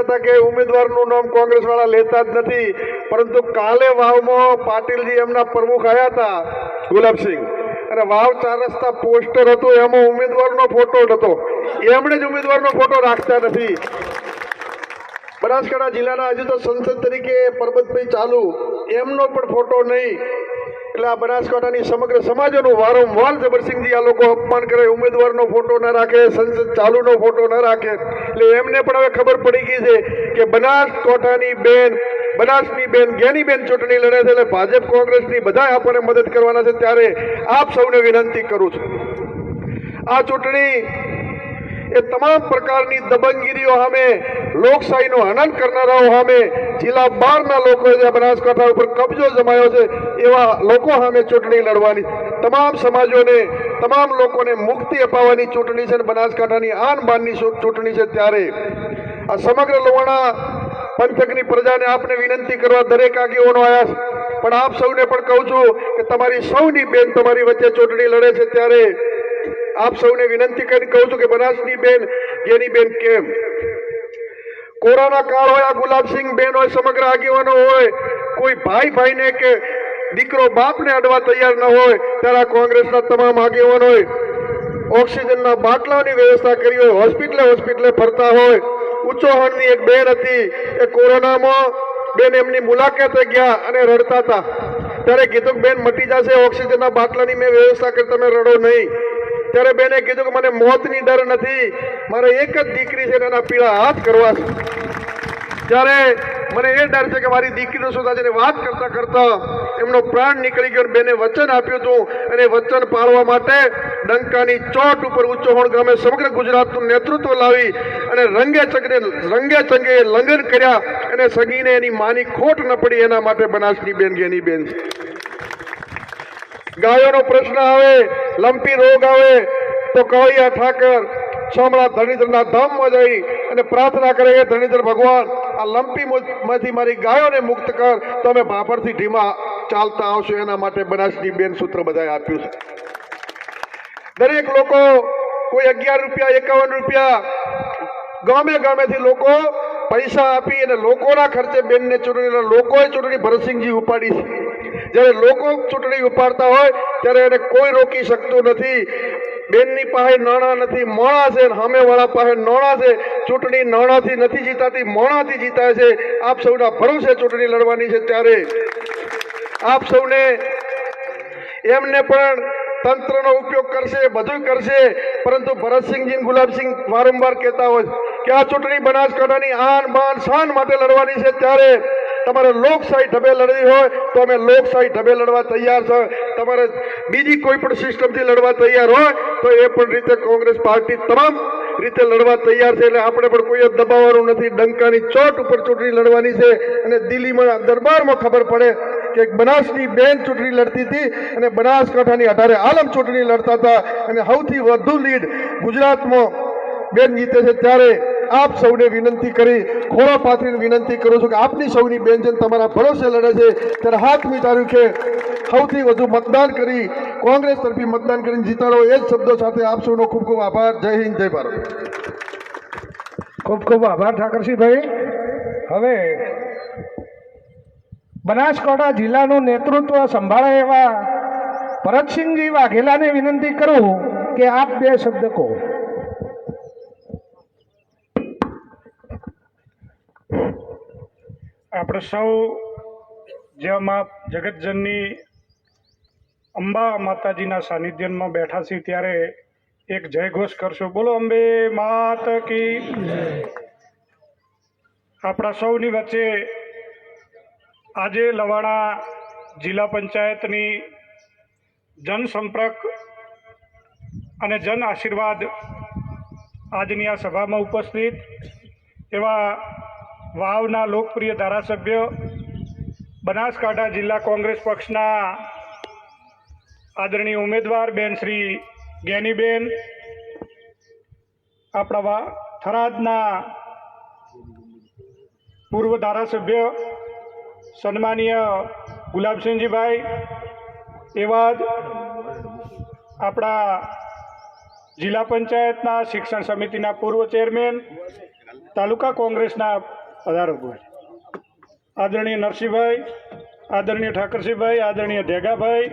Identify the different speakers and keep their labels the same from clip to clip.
Speaker 1: હતા કે ઉમેદવારનું નામ કોંગ્રેસ વાળા લેતા જ નથી. પરંતુ કાલે વાવમાં પાટીલજી એમના પ્રમુખ આવ્યા હતા, ગુલાબસિંહ. અને વાવ ચાર રસ્તા પોસ્ટર હતું, એમાં ઉમેદવારનો ફોટો હતો. એમણે જ ઉમેદવારનો ફોટો રાખતા નથી. બનાસકાંઠા જિલ્લાના હજુ તો સંસદ તરીકે પરબતભાઈ ચાલુ. એમનો પણ ફોટો નહીં. એટલે આ બનાસકાંઠાની સમગ્ર સમાજોનું વારંવાર જબરસિંહજી આ લોકો અપમાન કરે, ઉમેદવારનો ફોટો ન રાખે, સંસદ ચાલુનો ફોટો ન રાખે. એટલે એમને પણ હવે ખબર પડી ગઈ છે કે બનાસકાંઠાની બેન, બનાસની બેન જ્ઞાનીબેન ચૂંટણી લડે છે એટલે ભાજપ કોંગ્રેસની બધા આપણને મદદ કરવાના છે. ત્યારે આપ સૌને વિનંતી કરું છું. આ ચૂંટણી એ તમામ પ્રકારની દબંગગીરીઓ સામે, લોકશાહીનો હનન કરનારાઓ સામે, જિલ્લા બહારના લોકો જે બનાસકાંઠા ઉપર કબજો જમાયો છે, એવા લોકો સામે ચૂંટણી લડવાની. તમામ સમાજોને, તમામ લોકોને મુક્તિ અપાવવાની ચૂંટણી છે અને બનાસકાંઠાની આન બાનની ચૂંટણી છે ત્યારે. આ સમગ્ર લોહાણા પંથકની પ્રજાને આપને વિનંતી કરવા દરેક આગેવાનો આવ્યા પણ આપ સૌને પણ કહું છું કે તમારી સૌની બેન તમારી વચ્ચે ચૂંટણી લડે છે ત્યારે આપ સૌને વિનંતી કરીને કહું છું કે બનાસની બેન, જેની બેન કેમ કોરોના કાળ હોય, આ ગુલાબસિંહ બેન હોય, સમગ્ર આગેવાનો હોય, કોઈ ભાઈ ભાઈને કે દીકરો બાપને અડવા તૈયાર ન હોય, ત્યારે આ કોંગ્રેસના તમામ આગેવાનોએ ઓક્સિજનના બાટલાની વ્યવસ્થા કરી હોય, હોસ્પિટલે હોસ્પિટલે ફરતા હોય. ઉચ્ચોહણની એક બેન હતી, એ કોરોનામાં બેન એમની મુલાકાતે ગયા અને રડતા હતા. ત્યારે કીધું બેન, મટી જશે ઓક્સિજનના બાટલાની મેં વ્યવસ્થા કરી, તમે રડો નહીં. ત્યારે બેને કીધું કે મને મોતની ડર નથી, મારે એક જ દીકરી છે એના પીળા હાથ કરવા છે. ત્યારે મને એ ડર છે કે મારી દીકરીનો સુધા જેને વાત કરતા કરતા એમનો પ્રાણ નીકળી ગયો બેને વચન આપ્યું હતું અને વચન પાળવા માટે ડંકાની ચોટ ઉપર ઉચ્ચોહણ ગામે સમગ્ર ગુજરાતનું નેતૃત્વ લાવી અને રંગે ચંગે રંગે ચંગે લંઘન કર્યા અને સગીને એની માની ખોટ ન પડી એના માટે બનાસની બેન, ગેની બેન. ગાયોનો પ્રશ્ન આવે, લંપી રોગ આવે, તો કવૈયા ઠાકર સોમણા ધણીધરના ધામમાં જઈ અને પ્રાર્થના કરે કે ધણીધર ભગવાન, આ લંપી માંથી મારી ગાયોને મુક્ત કર તો અમે ભાભરથી ઢીમા ચાલતા આવશું, એના માટે બનાસની બેન સૂત્ર બધાએ આપ્યું છે. દરેક લોકો, કોઈ અગિયાર રૂપિયા, એકાવન રૂપિયા, ગામે ગામેથી લોકો પૈસા આપી અને લોકોના ખર્ચે બેનને ચૂંટણી લોકોએ ચૂંટણી ભરતસિંહજી ઉપાડી છે. જ્યારે લોકો ચૂંટણી ઉપાડતા હોય, ત્યારે એને કોઈ રોકી શકતું નથી. બેનની પાસે નાણાં નથી, મોણા છે સામેવાળા પાસે નાણાં છે. ચૂંટણી નાણાંથી નથી જીતાતી, મોણાથી જીતાય છે. આપ સૌના ભરોસે ચૂંટણી લડવાની છે ત્યારે. આપ સૌને એમને પણ તંત્રનો ઉપયોગ કરશે, બધું કરશે. પરંતુ ભરતસિંહજી ગુલાબસિંહ વારંવાર કહેતા હોય કે આ ચૂંટણી બનાસકાંઠાની આન બાન શાન માટે લડવાની છે ત્યારે. તમારે લોકશાહી ઢબે લડવી હોય તો અમે લોકશાહી ઢબે લડવા તૈયાર છે. તમારે બીજી કોઈ પણ સિસ્ટમથી લડવા તૈયાર હોય તો એ પણ રીતે કોંગ્રેસ પાર્ટી તમામ રીતે લડવા તૈયાર છે. એટલે આપણે પણ કોઈ જ દબાવવાનું નથી. ડંકાની ચોટ ઉપર ચૂંટણી લડવાની છે અને દિલ્હીમાં દરબારમાં ખબર પડે કે બનાસની બેન ચૂંટણી લડતી હતી અને બનાસકાંઠાની અઢારે આલમ ચૂંટણી લડતા હતા. અને સૌથી વધુ લીડ ગુજરાતમાં બેન જીતે છે ત્યારે આપ સૌને વિનંતી કરી, ખોળા પાથરીને વિનંતી કરું છું કે આપની સૌની બેનજન તમારા ભરોસે લડે છે, ત્યારે હાથ વિચાર્યું કે સૌથી વધુ મતદાન કરી, કોંગ્રેસ તરફી મતદાન કરીને જીતાડો. એ જ શબ્દો સાથે આપ સૌનો ખૂબ ખૂબ આભાર. જય હિન્દ, જય ભારત.
Speaker 2: ખૂબ ખૂબ આભાર, ઠાકરસિંહભાઈ. હવે બનાસકાંઠા જિલ્લાનું નેતૃત્વ સંભાળે એવા ભરતસિંહજી વાઘેલાને વિનંતી કરું કે આપ બે શબ્દ કહો.
Speaker 3: આપણે સૌ જેમાં જગતજનની અંબા માતાજીના સાનિધ્યમાં બેઠા છીએ ત્યારે એક જય ઘોષ કરશું. બોલો, અંબે માત કી આપણા સૌની વચ્ચે આજે લવાણા જિલ્લા પંચાયતની જનસંપર્ક અને જન આશીર્વાદ આજની આ સભામાં ઉપસ્થિત એવા વાવના લોકપ્રિય ધારાસભ્ય, બનાસકાંઠા જિલ્લા કોંગ્રેસ પક્ષના આદરણીય ઉમેદવાર બેન શ્રી ગેનીબેન, આપણા થરાદના પૂર્વ ધારાસભ્ય સન્માનીય ગુલાબસિંહજીભાઈ એવા જ આપણા જિલ્લા પંચાયતના શિક્ષણ સમિતિના પૂર્વ ચેરમેન, તાલુકા કોંગ્રેસના પધારકો આદરણીય નરસિંહભાઈ, આદરણીય ઠાકરસિંહભાઈ, આદરણીય ઢેગાભાઈ,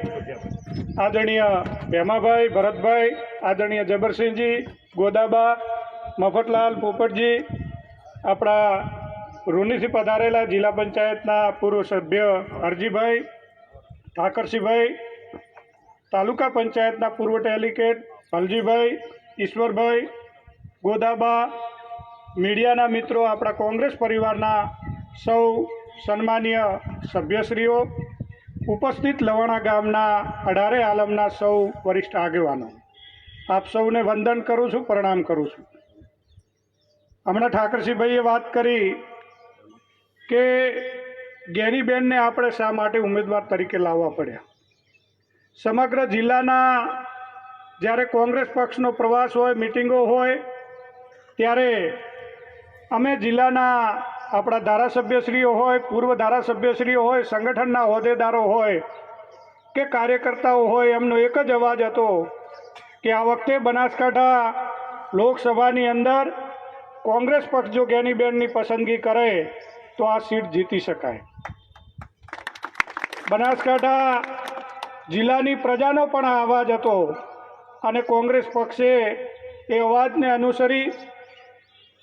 Speaker 3: આદરણીય ભેમાભાઈ, ભરતભાઈ, આદરણીય જબરસિંહજી, ગોદાબા, મફતલાલ પોપટજી, આપણા રૂનીથી પધારેલા જિલ્લા પંચાયતના પૂર્વ સભ્ય હરજીભાઈ, ઠાકરસિંહભાઈ, તાલુકા પંચાયતના પૂર્વ ડેલિકેટ હલજીભાઈ, ઈશ્વરભાઈ, ગોદાબા મીડિયાના મિત્રો, આપણા કોંગ્રેસ પરિવારના સૌ સન્માનીય સભ્યશ્રીઓ, ઉપસ્થિત લવાણા ગામના અઢારે આલમના સૌ વરિષ્ઠ આગેવાનો, આપ સૌને વંદન કરું છું, પ્રણામ કરું છું. હમણાં ઠાકરસિંહભાઈએ વાત કરી કે ગેરીબેનને આપણે શા માટે ઉમેદવાર તરીકે લાવવા પડ્યા? સમગ્ર જિલ્લાના જ્યારે કોંગ્રેસ પક્ષનો પ્રવાસ હોય, મિટિંગો હોય, ત્યારે અમે જિલ્લાના આપણા ધારાસભ્યશ્રીઓ હોય, પૂર્વ ધારાસભ્યશ્રીઓ હોય, સંગઠનના હોદ્દેદારો હોય કે કાર્યકર્તાઓ હોય, એમનો એક જ અવાજ હતો કે આ વખતે બનાસકાંઠા લોકસભાની અંદર કોંગ્રેસ પક્ષ જો જ્ઞાનીબેનની પસંદગી કરે, તો આ સીટ જીતી શકાય. બનાસકાંઠા જિલ્લાની પ્રજાનો પણ આ અવાજ હતો અને કોંગ્રેસ પક્ષે એ અવાજને અનુસરી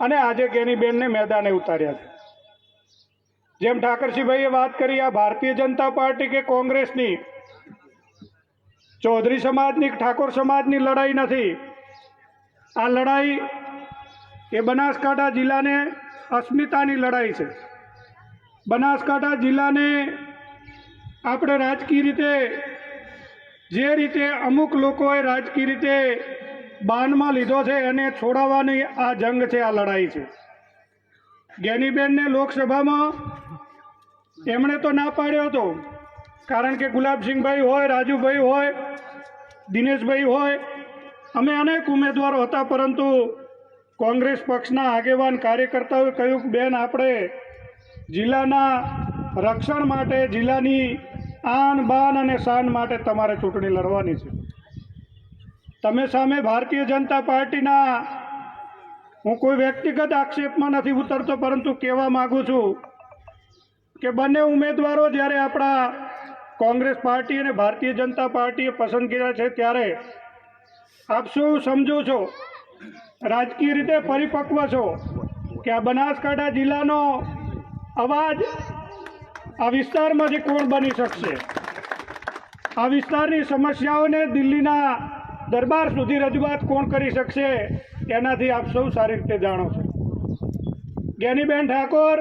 Speaker 3: અને આજે જ્ઞાનીબેનને મેદાને ઉતાર્યા છે. જેમ ઠાકરસિંહભાઈએ વાત કરી, આ ભારતીય જનતા પાર્ટી કે કોંગ્રેસની? ચૌધરી સમાજની ઠાકોર સમાજની લડાઈ નથી? આ લડાઈ એ બનાસકાંઠા જિલ્લાને અસ્મિતાની લડાઈ છે. બનાસકાંઠા જિલ્લાને આપણે રાજકીય રીતે જે રીતે અમુક લોકોએ રાજકીય રીતે બાનમાં લીધો છે એને છોડાવવાની આ જંગ છે, આ લડાઈ છે. ગેનીબેનને લોકસભામાં એમણે તો ના પાડ્યો હતો, કારણ કે ગુલાબસિંહભાઈ હોય, રાજુભાઈ હોય, દિનેશભાઈ હોય, અમે અનેક ઉમેદવારો હતા, પરંતુ કોંગ્રેસ પક્ષના આગેવાન કાર્યકર્તાઓએ કહ્યું બેન, આપણે જિલ્લાના રક્ષણ માટે, જિલ્લાની આન બાન અને શાન માટે તમારે ચૂંટણી લડવાની છે. તમે સામે ભારતીય જનતા પાર્ટીના હું કોઈ વ્યક્તિગત આક્ષેપમાં નથી ઉતરતો, પરંતુ કહેવા માગું છું કે બંને ઉમેદવારો જ્યારે આપણા કોંગ્રેસ પાર્ટી અને ભારતીય જનતા પાર્ટીએ પસંદ કર્યા છે, ત્યારે આપ શું સમજો છો, રાજકીય રીતે પરિપક્વ છો કે આ બનાસકાંઠા જિલ્લાનો અવાજ આ વિસ્તારમાંથી કોણ બની શકશે? આ વિસ્તારની સમસ્યાઓને દિલ્હીના દરબાર સુધી રજૂઆત કોણ કરી શકશે તેનાથી આપ સૌ સારી રીતે જાણો છો. જ્ઞાનીબેન ઠાકોર,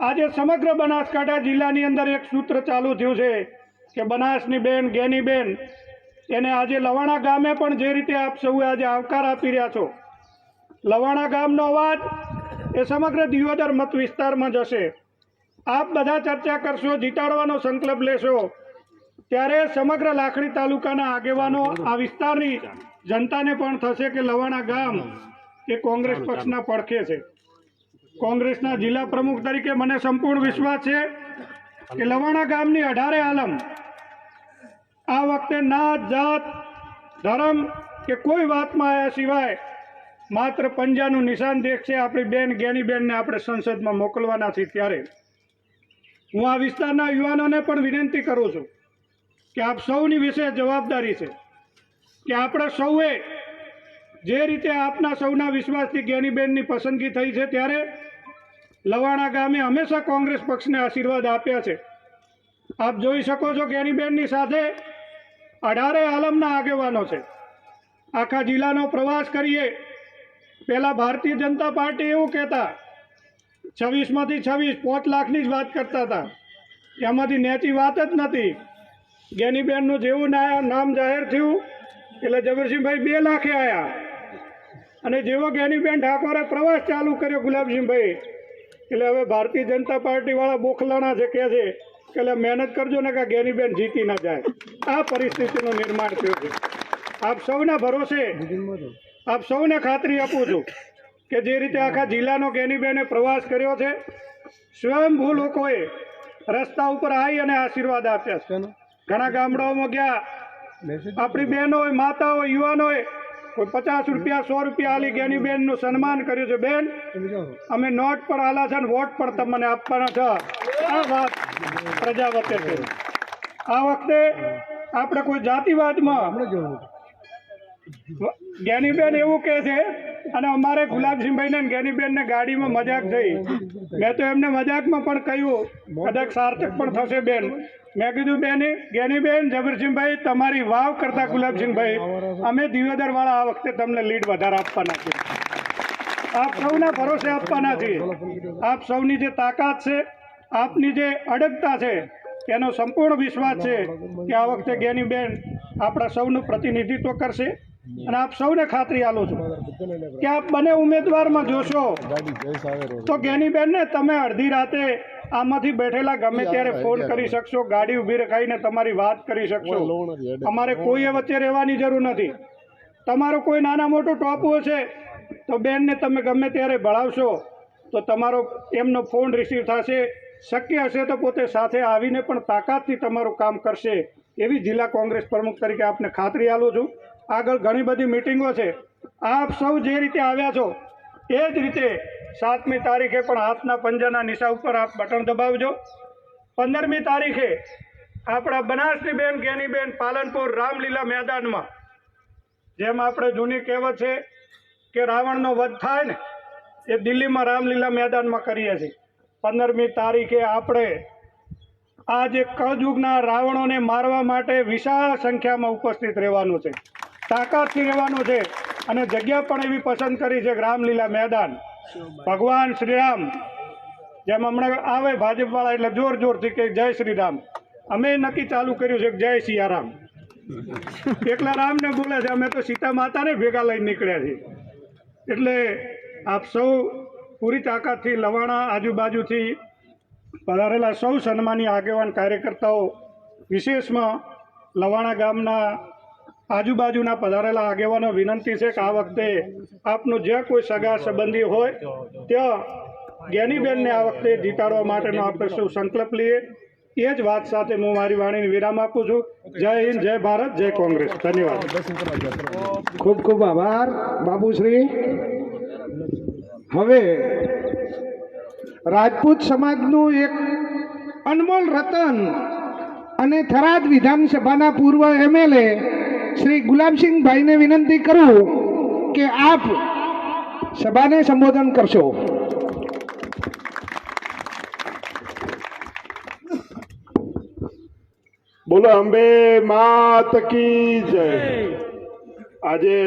Speaker 3: આજે સમગ્ર બનાસકાંઠા જિલ્લાની અંદર એક સૂત્ર ચાલુ થયું છે કે બનાસની બેન જ્ઞાનીબેન એને આજે લવાણા ગામે પણ જે રીતે આપ સૌએ આજે આવકાર આપી રહ્યા છો, લવાણા ગામનો અવાજ એ સમગ્ર દિયોદર મત વિસ્તારમાં જશે. આપ બધા ચર્ચા કરશો, જીતાડવાનો સંકલ્પ લેશો ત્યારે સમગ્ર લાખણી તાલુકાના આગેવાનો આ વિસ્તારની જનતાને પણ થશે કે લવાણા ગામ એ કોંગ્રેસ પક્ષના પડખે છે. કોંગ્રેસના જિલ્લા પ્રમુખ તરીકે મને સંપૂર્ણ વિશ્વાસ છે કે લવાણા ગામની અઢારે આલમ આ વખતે નાત જાત ધર્મ કે કોઈ વાતમાં આવ્યા સિવાય માત્ર પંજાનું નિશાન દેખશે આપણી બેન જ્ઞાનીબેનને આપણે સંસદમાં મોકલવાના છીએ ત્યારે. હું આ વિસ્તારના યુવાનોને પણ વિનંતી કરું છું કે આપ સૌની વિશે જવાબદારી છે કે આપણે સૌએ જે રીતે આપના સૌના વિશ્વાસથી જ્ઞાનીબેનની પસંદગી થઈ છે ત્યારે લવાણા ગામે હંમેશા કોંગ્રેસ પક્ષને આશીર્વાદ આપ્યા છે. આપ જોઈ શકો છો જ્ઞાનીબેનની સાથે અઢારે આલમના આગેવાનો છે. આખા જિલ્લાનો પ્રવાસ કરીએ. પહેલાં ભારતીય જનતા પાર્ટી એવું કહેતા, છવ્વીસમાંથી છવ્વીસ પાંચ લાખની જ વાત કરતા હતા. એમાંથી નેચી વાત જ નથી. જ્ઞાનીબેનનું જેવું નામ જાહેર થયું, એટલે જબરસિંહભાઈ બે લાખે આવ્યા અને જેવો જ્ઞાનીબેન ઠાકોરે પ્રવાસ ચાલુ કર્યો ગુલાબસિંહભાઈ, એટલે હવે ભારતીય જનતા પાર્ટીવાળા બોખલાણા છે કહે છે, કે એટલે મહેનત કરજો ને કે જ્ઞાનીબેન જીતી ના જાય. આ પરિસ્થિતિનું નિર્માણ થયું છે. આપ સૌના ભરોસે, આપ સૌને ખાતરી આપું છું કે જે રીતે આખા જિલ્લાનો જ્ઞાનીબેને પ્રવાસ કર્યો છે, સ્વયંભૂ લોકોએ રસ્તા ઉપર આવી અને આશીર્વાદ આપ્યા છે. ઘણા ગામડાઓમાં ગયા. આપણી બહેનો હોય માતા હોય યુવાનો હોય કોઈ પચાસ રૂપિયા સો રૂપિયા આલી ગેની બેનનું સન્માન કર્યું છે. બેન અમે નોટ પર આલા છે ને વોટ પણ તમને આપવાના છે. આ વાત પ્રજા વચ્ચે છે આ વખતે આપણે કોઈ જાતિવાદમાં જ્ઞાનીબેન એવું કહે છે અને અમારે ગુલાબસિંહભાઈને ને જ્ઞાનીબેન ગાડીમાં મજાક થઈ. મેં તો એમને મજાકમાં પણ કહ્યું, કદાચ સાર્થક પણ થશે બેન. મેં કીધું, બેન, ગેનીબેન, જબરસિંહભાઈ, તમારી વાવ કરતા ગુલાબસિંહભાઈ. અમે દિવેદરવાળા આ વખતે તમને લીડ વધારે આપવાના છે આપ સૌના ભરોસે આપવાના છીએ. આપ સૌની જે તાકાત છે, આપની જે અડગતા છે, એનો સંપૂર્ણ વિશ્વાસ છે કે આ વખતે ગેનીબેન આપણા સૌનું પ્રતિનિધિત્વ કરશે. અને આપ સૌને ખાતરી આલો છું કે આપ બંને ઉમેદવારમાં જોશો. તો જ્ઞાનીબેનને તમે અડધી રાતે આમાંથી બેઠેલા ગમે ત્યારે ફોન કરી શકશો ગાડી ઊભી રખાઈને તમારી વાત કરી શકશો. અમારે કોઈએ વચ્ચે રહેવાની જરૂર નથી. તમારો કોઈ નાના મોટો ટોપો છે તો બેનને તમે ગમે ત્યારે ભળાવશો તો તમારો એમનો ફોન રિસીવ થશે. શક્ય હશે તો પોતે સાથે આવીને પણ તાકાતથી તમારું કામ કરશે. એવી જિલ્લા કોંગ્રેસ પ્રમુખ તરીકે આપને ખાતરી આલું છું. આગળ ઘણી બધી મિટિંગો છે. આપ સૌ જે રીતે આવ્યા છો, એ જ રીતે સાતમી તારીખે પણ હાથના પંજાના નિશા ઉપર આપ બટન દબાવજો. પંદરમી તારીખે આપણા બનાસની બેન જ્ઞાનીબેન પાલનપુર, રામલીલા મેદાનમાં, જેમ આપણે જૂની કહેવત છે કે રાવણનો વધ થાય ને, એ દિલ્હીમાં રામલીલા મેદાનમાં કરીએ છીએ. પંદરમી તારીખે આપણે આ જે કળયુગના રાવણોને મારવા માટે વિશાળ સંખ્યામાં ઉપસ્થિત રહેવાનું છે. તાકાતથી રહેવાનું છે. અને જગ્યા પણ એવી પસંદ કરી છે રામલીલા મેદાન. ભગવાન શ્રીરામ, જેમ હમણાં આવે ભાજપવાળા એટલે જોર જોરથી કે જય શ્રીરામ. અમે નક્કી ચાલુ કર્યું છે જય સિયારામ. એકલા રામને બોલે છે, અમે તો સીતા માતાને ભેગા લઈને નીકળ્યા છીએ. એટલે આપ સૌ પૂરી તાકાતથી લવાણા આજુબાજુથી પધારેલા સૌ સન્માની આગેવાન કાર્યકર્તાઓ, વિશેષમાં લવાણા ગામના આજુબાજુના પધારેલા આગેવાનો વિનંતી છે કે આ વખતે આપનું જે કોઈ સગા સંબંધી હોય, ત્યાં જ્ઞાનીબેનને આ વખતે જીતાડવા માટેનો આપણે સૌ સંકલ્પ લઈએ. એ જ વાત સાથે હું મારી વાણીને વિરામ આપું છું. જય હિન્દ, જય ભારત, જય કોંગ્રેસ. ધન્યવાદ.
Speaker 2: ખૂબ ખૂબ આભાર, બાબુશ્રી. હવે રાજપૂત સમાજનું એક અનમોલ રતન અને થરાદ વિધાનસભાના પૂર્વ એમએલએ શ્રી ગુલાબસિંહભાઈને વિનંતી કરું કે આપ સભાને સંબોધન કરશો.
Speaker 4: બોલો, અંબે માત કી જય. આજે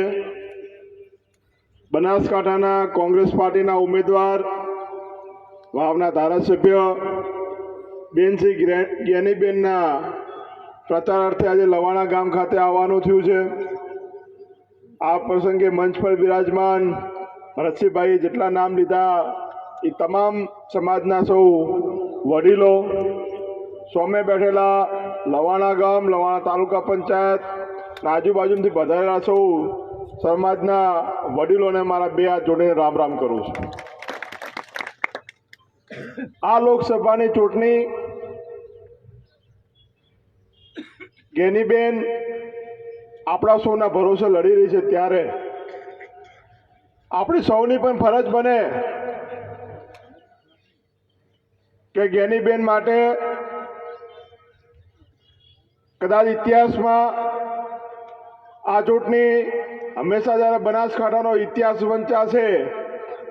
Speaker 4: બનાસકાંઠાના કોંગ્રેસ પાર્ટીના ઉમેદવાર, વાવના ધારાસભ્ય બેનસિંહ જ્ઞાનીબેનના પ્રચાર અર્થે આજે લવાણા ગામ ખાતે આવવાનું થયું છે. આ પ્રસંગે મંચ પર બિરાજમાન ભરતસિંહભાઈએ જેટલા નામ લીધા, એ તમામ સમાજના સૌ વડીલો સોમે બેઠેલા લવાણા ગામ, લવાણા તાલુકા પંચાયત આજુબાજુથી વધારેલા સૌ સમાજના વડીલોને મારા બે હાથ જોડીને રામ રામ કરું છું. આ લોકસભાની ચૂંટણી ગેનીબેન આપણા સૌના ભરોસે લડી રહી છે ત્યારે. આપણી સૌની પણ ફરજ બને કે જ્ઞાનીબેન માટે કદાચ ઇતિહાસમાં આ ચૂંટણી હંમેશા જ્યારે બનાસકાંઠાનો ઇતિહાસ વંચાશે,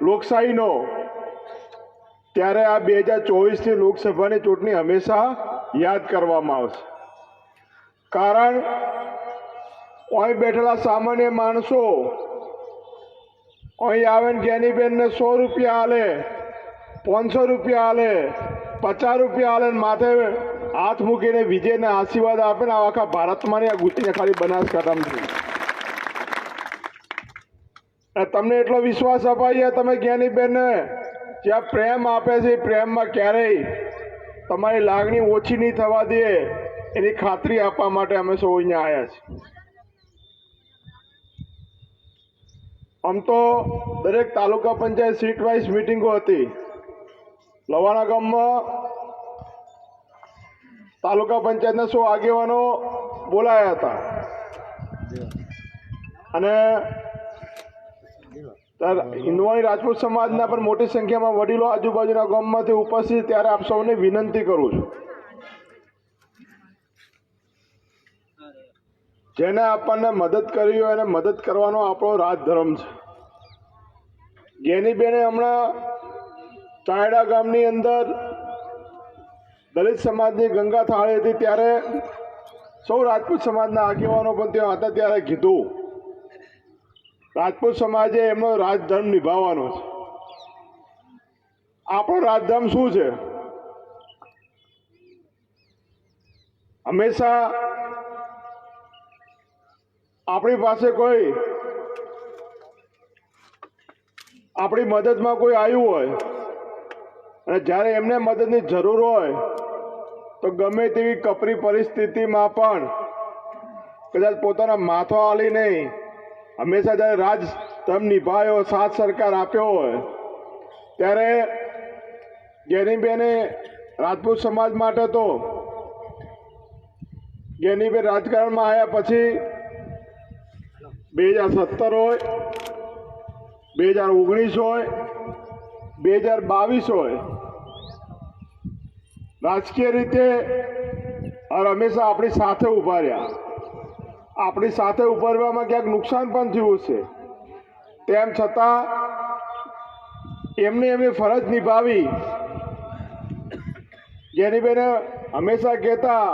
Speaker 4: લોકશાહીનો, ત્યારે આ બે હજાર ચોવીસની લોકસભાની ચૂંટણી હંમેશા યાદ કરવામાં આવશે. કારણ અહીં બેઠેલા સામાન્ય માણસો અહીં આવે ને જ્ઞાનીબેનને સો રૂપિયા આલે, પાંચસો રૂપિયા આલે, પચાસ રૂપિયા આલે માથે હાથ મૂકીને વિજયને આશીર્વાદ આપે ને આખા ભારતમાં આ ગુચીને ખાલી બનાસકાંઠામાં તમને એટલો વિશ્વાસ અપાઈએ તમે જ્ઞાનીબેનને? જ્યાં પ્રેમ આપે છે પ્રેમમાં ક્યારેય તમારી લાગણી ઓછી નહીં થવા દે. એની ખાતરી આપવા માટે અમે સૌ અહીંયા આવ્યા છીએ. આમ તો દરેક તાલુકા પંચાયત સીટ વાઇઝ મિટિંગો હતી. લવાણા ગામમાં તાલુકા પંચાયતના સો આગેવાનો બોલાયા હતા. અને હિન્દુવાણી રાજપૂત સમાજના પણ મોટી સંખ્યામાં વડીલો આજુબાજુના ગામમાંથી ઉપસ્થિત, ત્યારે આપ સૌને વિનંતી કરું છું. જેને આપણને મદદ કરી હોય એને મદદ કરવાનો આપણો રાજધર્મ છે. ગેનીબેને હમણાં ચાયડા ગામની અંદર દલિત સમાજની ગંગા થાળી હતી ત્યારે સૌ રાજપૂત સમાજના આગેવાનો પણ ત્યાં હતા ત્યારે કીધું, રાજપૂત સમાજે એમનો રાજધર્મ નિભાવવાનો છે. આપણો રાજધર્મ શું છે? હંમેશા આપણી પાસે કોઈ આપણી મદદમાં કોઈ આવ્યું હોય અને જ્યારે એમને મદદની જરૂર હોય, તો ગમે તેવી કપરી પરિસ્થિતિમાં પણ કદાચ પોતાના માથો આલી નહીં, હંમેશા જ્યારે રાજ તમ નિભાયો, સાથ સરકાર આપ્યો હોય, ત્યારે ગેનીબેને રાજપૂત સમાજ માટે તો ગેનીબેન રાજકારણમાં આવ્યા પછી બે હજાર સત્તર હોય, બે હજાર ઓગણીસ હોય, બે હજાર બાવીસ હોય. રાજકીય રીતે હંમેશા આપણી સાથે ઊભા રહ્યા. આપણી સાથે ઉભરવામાં ક્યાંક નુકસાન પણ થયું છે તેમ છતાં એમને એમની ફરજ નિભાવી. ગેનીબેને હંમેશા કહેતા,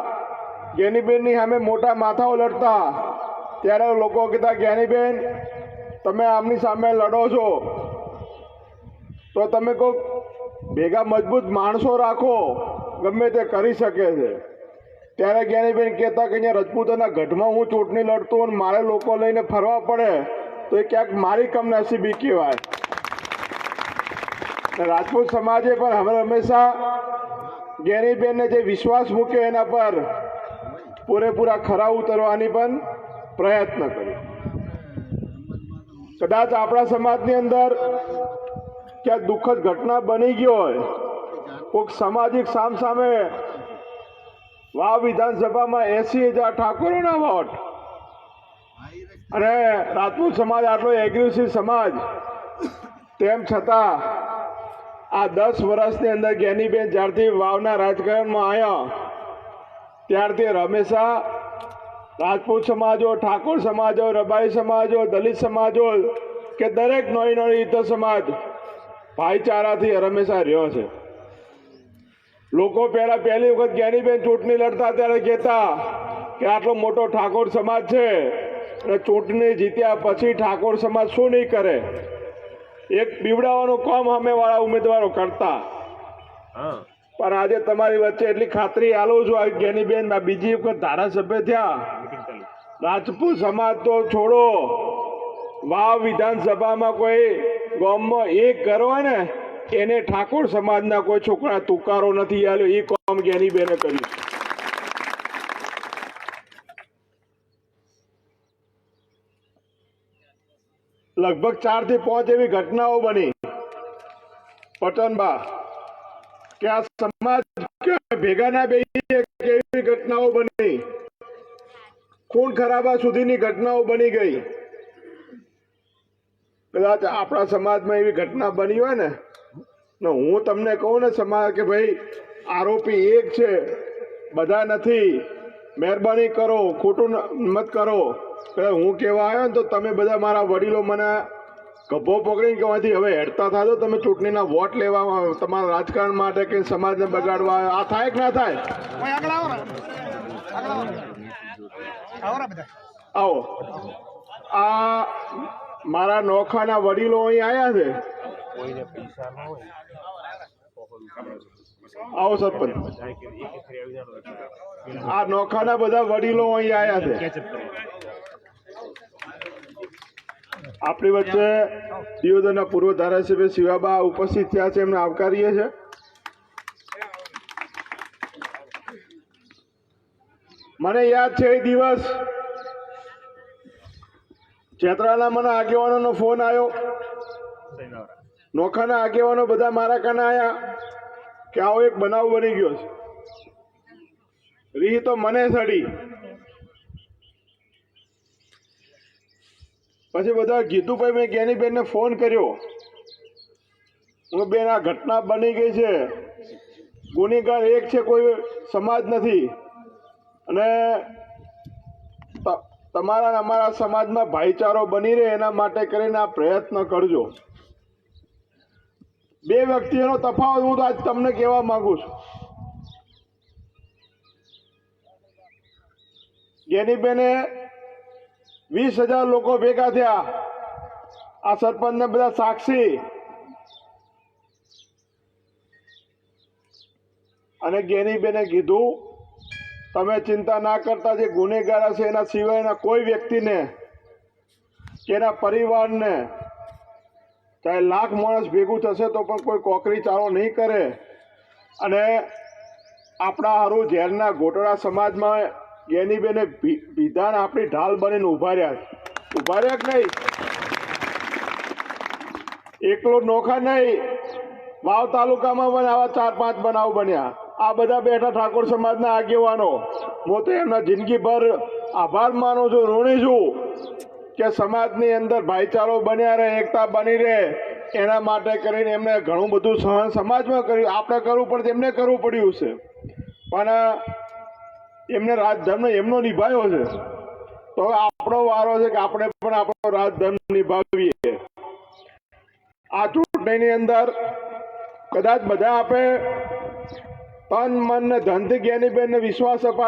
Speaker 4: ગેનીબેનની સામે મોટા માથાઓ લડતા ત્યારે લોકો કહેતા જ્ઞાનીબેન તમે આમની સામે લડો છો. તો તમે કોઈ ભેગા મજબૂત માણસો રાખો, ગમે તે કરી શકે છે. ત્યારે જ્ઞાનીબેન કહેતા કે, અહીંયા રજપૂતોના ગઢમાં હું ચૂંટણી લડતો અને મારે લોકો લઈને ફરવા પડે, તો એ ક્યાંક મારી કમનસીબી કહેવાય. રાજપૂત સમાજે પણ હવે હંમેશા જ્ઞાનીબેનને જે વિશ્વાસ મૂક્યો એના પર, પૂરેપૂરા ખરા ઉતરવાની પણ પ્રયત્ન કર્યો. કદાચ આપણા સમાજની અંદર ક્યાંક દુઃખદ ઘટના બની ગયો હોય, કોઈક સામાજિક સામસામે વાવ વિધાનસભામાં એસી હજાર ઠાકોરોના વોટ. અને રાજપૂત સમાજ આટલો એગ્રેસિવ સમાજ, તેમ છતાં આ દસ વર્ષની અંદર જ્ઞાનીબેન જ્યારથી વાવના રાજકારણમાં આવ્યા, ત્યારથી હંમેશા રાજપૂત સમાજો ઠાકોર સમાજો રબાઈ સમાજો દલિત સમાજો કે દરેક નોઈ નોઈ હિત સમાજ ભાઈચારાથી હંમેશા રહ્યો છે. લોકો પહેલા પહેલી વખત જ્ઞાનીબેન ચૂંટણી લડતા ત્યારે કહેતા કે આટલો મોટો ઠાકોર સમાજ છે અને ચૂંટણી જીત્યા પછી ઠાકોર સમાજ શું નહીં કરે? એક બીવડાવાનું કામ સામેવાળા ઉમેદવારો કરતા. પણ આજે તમારી વચ્ચે એટલી ખાતરી આલું છું આ જ્ઞાનીબેન બીજી વખત ધારાસભ્ય થયા રાજપૂત સમાજ તો છોડો. વાવ વિધાનસભામાં કોઈ ગામમાં એક કરવા ને, એને ઠાકોર સમાજના કોઈ છોકરા તુકારો નથી આવ્યો એ કામ જ્ઞાનીબેને કર્યું. લગભગ ચારથી પાંચ એવી ઘટનાઓ બની. પટનબા, કે આ સમાજ ભેગા ના બે એવી ઘટનાઓ બની? ખૂન ખરાબા સુધીની ઘટનાઓ બની ગઈ. કદાચ આપણા સમાજમાં એવી ઘટના બની હોય ને હું તમને કહું ને સમાજ કે ભાઈ, આરોપી એક છે, બધા નથી, મહેરબાની કરો, ખોટું મત કરો. હું કહેવા આવ્યો ને તો તમે બધા મારા વડીલો મને ગભો પકડીને કહેવાથી હવે હેડતા થાજો, તમે ચૂંટણીના વોટ લેવા તમારા રાજકારણ માટે કે સમાજને બગાડવા, આ થાય કે ના થાય? આવો. આ મારા નોખાના વડીલો અહીં આવ્યા છે. આવો સરપંચ. આ નોખાના બધા વડીલો અહીં આવ્યા છે. આપણી વચ્ચે દિયોદરના પૂર્વ ધારાસભ્ય શિવાબા ઉપસ્થિત થયા છે એમને આવકારીએ છે મને યાદ છે એ દિવસ ચેતરાના મને આગેવાનોનો ફોન આવ્યો નોખાના આગેવાનો બધા મારા કાને આવ્યા કે આવો એક બનાવ બની ગયો છે. રીહ તો મને સડી. પછી બધા ગીતુભાઈ મેં જ્ઞાનીબેનને ફોન કર્યો. હું બેન, આ ઘટના બની ગઈ છે. ગુનેગાર એક છે, કોઈ સમાજ નથી. અને તમારા અમારા સમાજમાં ભાઈચારો બની રહે એના માટે કરીને આ પ્રયત્ન કરજો. બે વ્યક્તિઓનો તફાવત હું આજ તમને કહેવા માંગુ છું. જ્ઞાનીબેને વીસ હજાર લોકો ભેગા થયા. આ સરપંચને બધા સાક્ષી. અને જ્ઞાનીબેને કીધું તમે ચિંતા ના કરતા જે ગુનેગાર હશે એના સિવાયના કોઈ વ્યક્તિને કે એના પરિવારને, ચાહે લાખ માણસ ભેગું થશે તો પણ કોઈ કોકરી ચારો નહીં કરે. અને આપણા હારું ઝેરના ગોટડા સમાજમાં જ્ઞાનીબેને ભી- વિધાન આપણી ઢાલ બનીને ઊભા રહ્યા ઊભા રહ્યા કે નહીં? એકલો નોખા નહીં. વાવ તાલુકામાં પણ આવા ચાર પાંચ બનાવ બન્યા. આ બધા બેઠા ઠાકોર સમાજના આગેવાનો. હું તો એમના જિંદગીભર આભાર માનું છું, ઋણી છું કે સમાજની અંદર ભાઈચારો બન્યા રહે, એકતા બની રહે. એના માટે કરીને એમને ઘણું બધું સહન સમાજમાં કર્યું. આપણે કરવું પણ એમને કરવું પડ્યું છે. પણ એમને રાજધર્મ એમનો નિભાવ્યો છે. તો હવે આપણો વારો છે કે આપણે પણ આપણો રાજધર્મ નિભાવીએ. આ ચૂંટણીની અંદર કદાચ બધા આપે તન મન ને ધનથી જ્ઞાનીબેનને વિશ્વાસ અપાય.